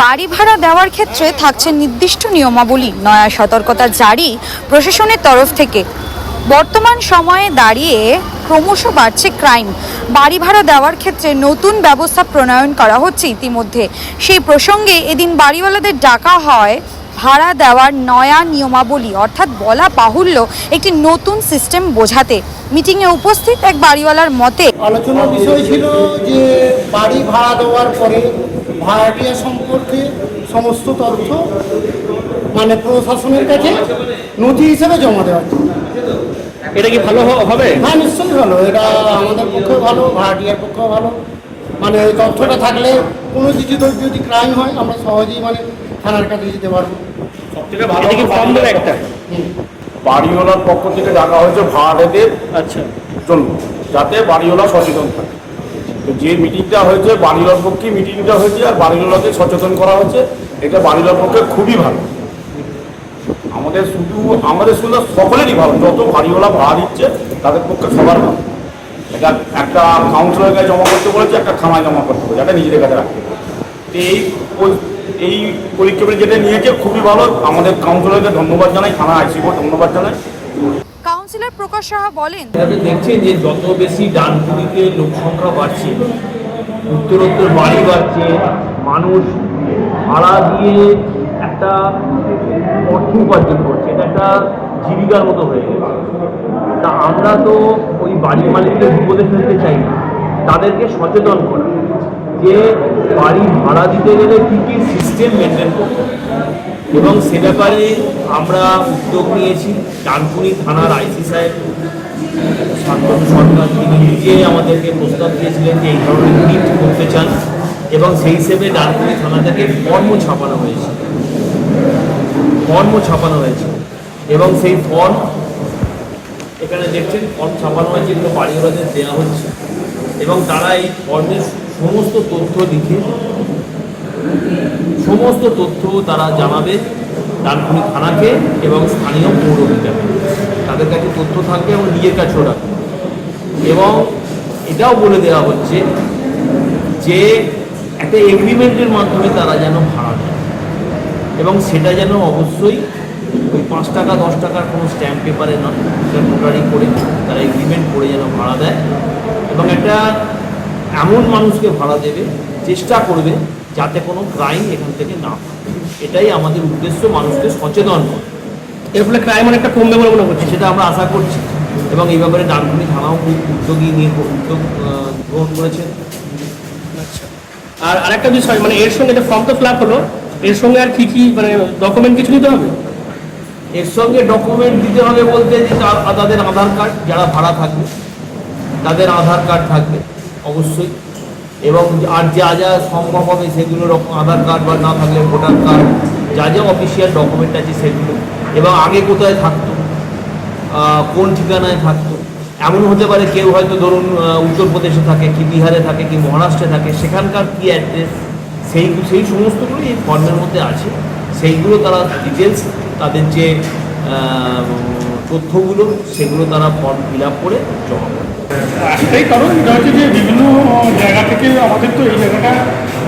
বাড়ি ভাড়া দেওয়ার ক্ষেত্রে থাকছে নির্দিষ্ট নিয়মাবলী। নয়া সতর্কতা জারি প্রশাসনের তরফ থেকে। বর্তমান সময়ে দাঁড়িয়ে ক্রমশ বাড়ছে ক্রাইম। বাড়ি ভাড়া দেওয়ার ক্ষেত্রে নতুন ব্যবস্থা প্রণয়ন করা হচ্ছে ইতিমধ্যে। সেই প্রসঙ্গে এদিন বাড়িওয়ালাদের ডাকা হয়, ভাড়া দেওয়ার নয়া নিয়মাবলী, অর্থাৎ বলা বাহুল্য একটি নতুন সিস্টেম বোঝাতে। মিটিংয়ে উপস্থিত এক বাড়িওয়ালার মতে আলোচনার বিষয় ছিল যে বাড়ি ভাড়া দেওয়ার পরে ভাড়াটিয়া সম্পর্কে সমস্ত তথ্য মানে প্রশাসনের কাছে নথি হিসেবে জমা দেওয়ার জন্য। এটা কি ভালো হবে? হ্যাঁ নিশ্চয়ই ভালো। এটা আমাদের পক্ষেও ভালো ভাড়াটিয়ার পক্ষেও ভালো। মানে এই তথ্যটা থাকলে কোনো কিছু যদি ক্রাইম হয় আমরা সহজেই মানে থানার কাছে যেতে পারব। এটা কি ফর্ম দেবে একটা? বাড়িওয়ালার পক্ষ থেকে ডাকা হয়েছে ভাড়াটেদের আচ্ছা। জন্য যাতে বাড়িওয়ালা সচেতন থাকে। যে মিটিংটা হয়েছে বাড়িওয়ালার পক্ষে মিটিংটা হয়েছে আর বাড়িওয়ালাকে সচেতন করা হয়েছে, এটা বাড়িওয়ালার পক্ষে খুবই ভালো। আমাদের শুধু আমাদের শুধু সকলেরই ভালো। যত বাড়িওয়ালা ভাড়া দিচ্ছে, তাদের পক্ষে সবার ভালো। এটা একটা কাউন্সিলরের কাছে জমা করতে বলেছে, একটা খামায় জমা করতে বলেছে, এটা নিজেদের কাছে রাখতে হবে। এই এই পরীক্ষা যেটা নিয়েছে, খুবই ভালো। আমাদের কাউন্সিলরকে ধন্যবাদ জানাই থানা আইসিকে ধন্যবাদ জানাই। কাউন্সিলর প্রকাশ সাহা বলেন। দেখছেন যে যত বেশি ডানকুনিতে লোক সংখ্যা বাড়ছে, উত্তরোত্তর বাড়ি বাড়ছে, মানুষ ভাড়া দিয়ে একটা অর্থ উপার্জন করছে, এটা একটা জীবিকার মতো হয়ে গেছে। তা আমরা তো ওই বাড়ির মালিকদের বিপদে ফেলতে চাই না, তাদেরকে সচেতন করা। যে বাড়ি ভাড়া দিতে গেলে কী কী সিস্টেম মেনটেন করতে। এবং সে ব্যাপারে আমরা উদ্যোগ নিয়েছি। ডানকুনি থানার আইসি সাহেব শান্তনু সরকার, তিনি নিজে আমাদেরকে প্রস্তাব দিয়েছিলেন যে এই ধরনের মিট করতে চান এবং সেই হিসেবে ডানকুনি থানা থেকে ফর্মও ছাপানো হয়েছে। ফর্মও ছাপানো হয়েছে। এবং সেই ফর্ম এখানে দেখছেন ফর্ম ছাপানো হয়েছে এগুলো বাড়িওয়ালাদের দেওয়া হচ্ছে। এবং তারা এই ফর্মের সমস্ত তথ্য লিখে, সমস্ত তথ্য তারা জানাবে ডানকুনি থানাকে এবং স্থানীয় পৌর তাদের কাছে তথ্য থাকবে এবং নিজের কাছেও রাখবে। এবং এটাও বলে দেওয়া হচ্ছে যে, একটা এগ্রিমেন্টের মাধ্যমে তারা যেন ভাড়া দেয় এবং সেটা যেন অবশ্যই ওই পাঁচ টাকা, দশ টাকার কোনো স্ট্যাম্প পেপারে নয় সেটা নোটারি করে তারা এগ্রিমেন্ট করে যেন ভাড়া দেয়। এবং একটা এমন মানুষকে ভাড়া দেবে চেষ্টা করবে যাতে কোনো ক্রাইম এখান থেকে না হয়। এটাই আমাদের উদ্দেশ্য মানুষকে সচেতন করা। এর ফলে ক্রাইম অনেকটা কমবে বলে মনে করছি। সেটা আমরা আশা করছি। এবং এই ব্যাপারে ডানকুনি থানাও খুব উদ্যোগী নিয়ে উদ্যোগ গ্রহণ করেছে। আচ্ছা। আর আরেকটা বিষয় মানে এর সঙ্গে এটা ফর্ম তো ফিল হলো এর সঙ্গে আর কি কি মানে ডকুমেন্ট কিছু নিতে হবে? এর সঙ্গে ডকুমেন্ট দিতে হবে বলতে যে তাদের আধার কার্ড যারা ভাড়া থাকবে তাদের আধার কার্ড থাকবে। অবশ্যই। এবং আর যা যা সম্ভব হবে সেগুলো রকম আধার কার্ড বা না থাকলে ভোটার কার্ড, যা যা অফিসিয়াল ডকুমেন্ট আছে সেগুলো। এবং আগে কোথায় থাকতো কোন ঠিকানায় থাকতো, এমন হতে পারে কেউ হয়তো ধরুন উত্তরপ্রদেশে থাকে কি বিহারে থাকে কি মহারাষ্ট্রে থাকে, সেখানকার কি অ্যাড্রেস সেই সেই সমস্তগুলো এই ফর্মের মধ্যে আছে। সেইগুলো তারা ডিটেলস তাদের যে তথ্যগুলো, সেগুলো তারা ফর্ম ফিল আপ করে জমা করে। একটাই কারণ এটা হচ্ছে যে বিভিন্ন জায়গা থেকে আমাদের তো এই জায়গাটা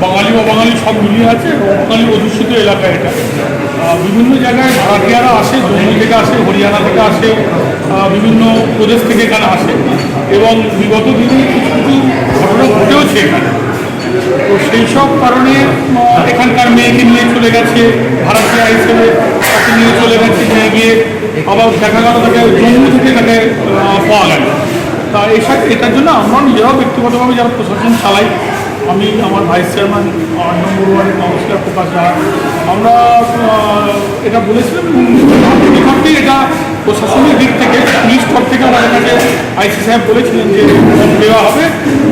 বাঙালি, অবাঙালি সব মিলিয়ে আছে বাঙালি অধ্যুষিত এলাকা এটা। বিভিন্ন জায়গায় ভাড়াটিয়ারা আসে জম্মু থেকে আসে, হরিয়ানা থেকে আসে বিভিন্ন প্রদেশ থেকে এখানে আসে এবং বিগত দিনে কিছু কিছু ঘটনা ঘটেওছে এখানে। তো সেই সব কারণে এখানকার মেয়েকে নিয়ে চলে গেছে, ভাড়াটিয়া হিসেবে চলে গেছে নিয়ে গিয়ে আবার দেখা গেল তাকে জম্মু থেকে তাকে পাওয়া গেল। তা এইসব এটার জন্য আমরাও নিজেরাও ব্যক্তিগতভাবে যারা প্রশাসন চালাই, আমি আমার ভাইস চেয়ারম্যান আট নম্বর ওয়ার্ডের কাউন্সিলর প্রকাশ রায় আমরা এটা বলেছিলাম নিকটে এটা প্রশাসনের দিক থেকে, পুলিশ স্তর থেকে আমাদের কাছে আইসি সাহেব বলেছিলেন যে দেওয়া হবে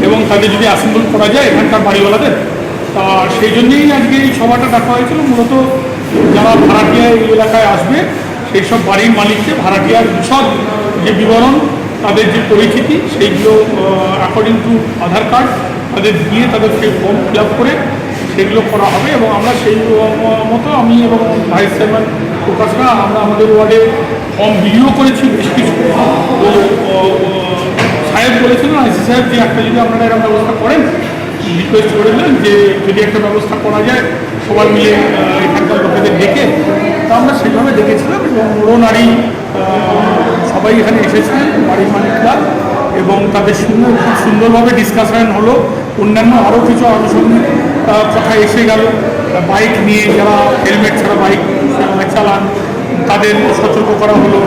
এবং তাদের যদি অ্যাসেম্বল করা যায় এখানকার বাড়িওয়ালাদের। তা সেই জন্যেই আজকে এই সভাটা ডাকা হয়েছিল, মূলত যারা ভাড়াটিয়া এই এলাকায় আসবে, সেই সব বাড়ির মালিককে ভাড়াটিয়ার বিশদ যে বিবরণ, তাদের যে পরিচিতি, সেইগুলো অ্যাকর্ডিং টু আধার কার্ড তাদের দিয়ে তাদের সেই ফর্ম ফিল করে সেগুলো করা হবে এবং আমরা সেই মতো আমি এবং ভাইস চেয়ারম্যান প্রকাশরা আমরা আমাদের ওয়ার্ডে ফর্ম বিলিও করেছি বেশ কিছু। তো সাহেব বলেছিলেন, আইসি সাহেব, যে একটা যদি আপনারা এরকম ব্যবস্থা করেন রিকোয়েস্ট করেছিলেন যে যদি একটা ব্যবস্থা করা যায়, সবাই মিলে এখানকার ডেকে তা আমরা সেভাবে ডেকেছিলাম এবং ওরও নারী সবাই এখানে এসেছিলেন বাড়ির মালিকরা, এবং তাদের সুন্দর, খুব সুন্দরভাবে ডিসকাশন হলো। অন্যান্য আরও কিছু আনুষঙ্গিক কথা এসে গেল। বাইক নিয়ে যারা হেলমেট ছাড়া বাইক চালান, তাদের সতর্ক করা হলো।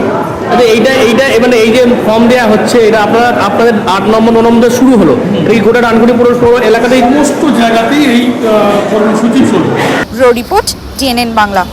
আচ্ছা এইটা এইটা মানে এই যে ফর্ম দেওয়া হচ্ছে এটা আপনারা আপনাদের আট নম্বর ন নম্বর শুরু হলো? এই গোটা ডানকুনি পৌরসভা এলাকাতে সমস্ত জায়গাতেই এই কর্মসূচি চলবে। Report TNN Bangla.